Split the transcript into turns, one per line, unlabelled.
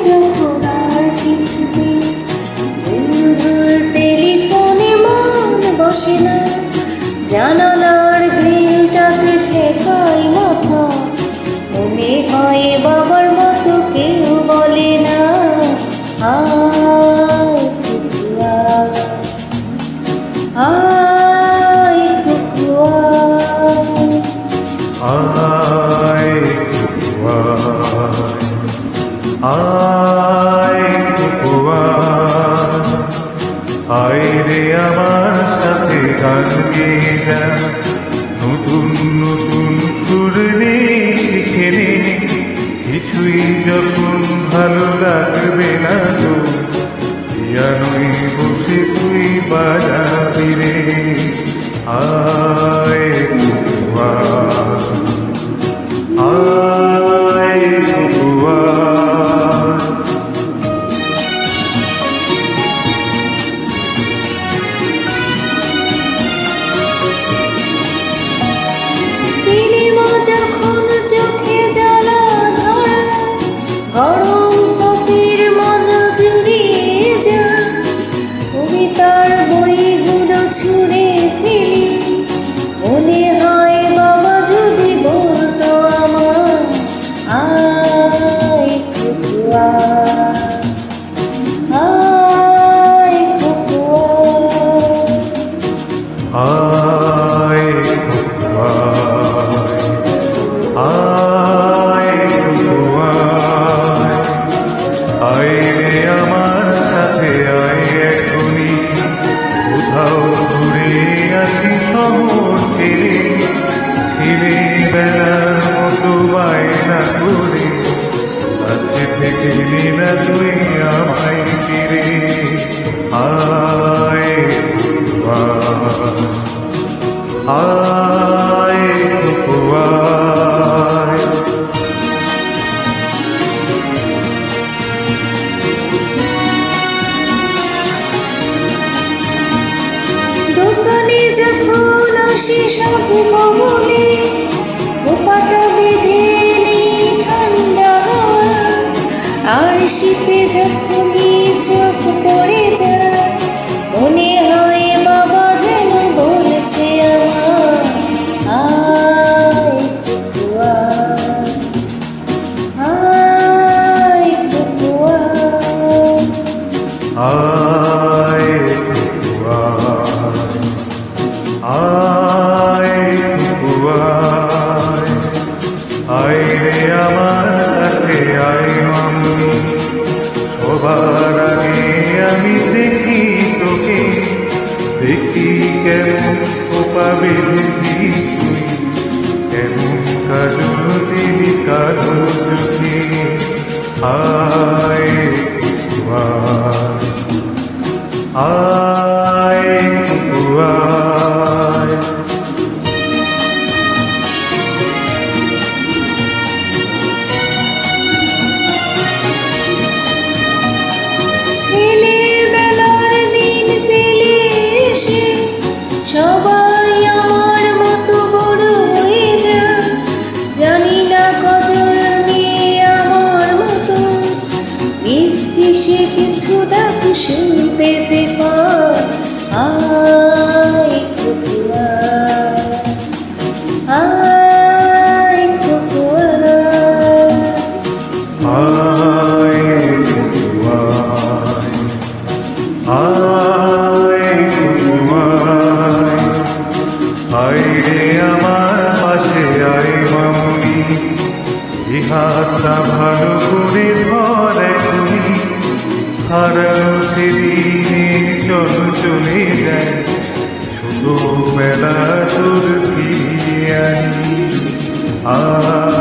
যখন আর বসে না। জানালার গ্রিলটাকে ঠেকাই মাথা। মনে হয় বাবার মতো
গান নতুন নতুন সুর শিখে কিছুই যখন ভালো লাগবে না তো পিয়ানোয় বসে তুই বাজাবি রে। আয়
যখন চোখে জ্বালা ধরা গরম কফির মজা জুড়িয়ে যা কবিতার বইগুলো ছুঁড়ে
তুই আমায় ফিরে আয়
সাজে খোপাটা আর যখনই চোখ পড়ে যায় মনে হয় বাবা যেন বলছে আমার আয় খুকুয়া আয় খুকুয়া
আয় কুকুয়ায়, আয় কেমন বেঁধেছি তুই? কেমন কাজল দিলি কাজল চোখে আয় আয়।
সবাই আমার মতো বড় হয়ে যায় জানি না কজন নিয়ে আমার মতো। মিষ্টি সে কিছুটা শুনতে যে পায়।
কথা ভালো করে ধরে করি। হারানো সেদিনে চল চলে যায়। ছোট বেলা তোর ফিরিয়ে আনি। আ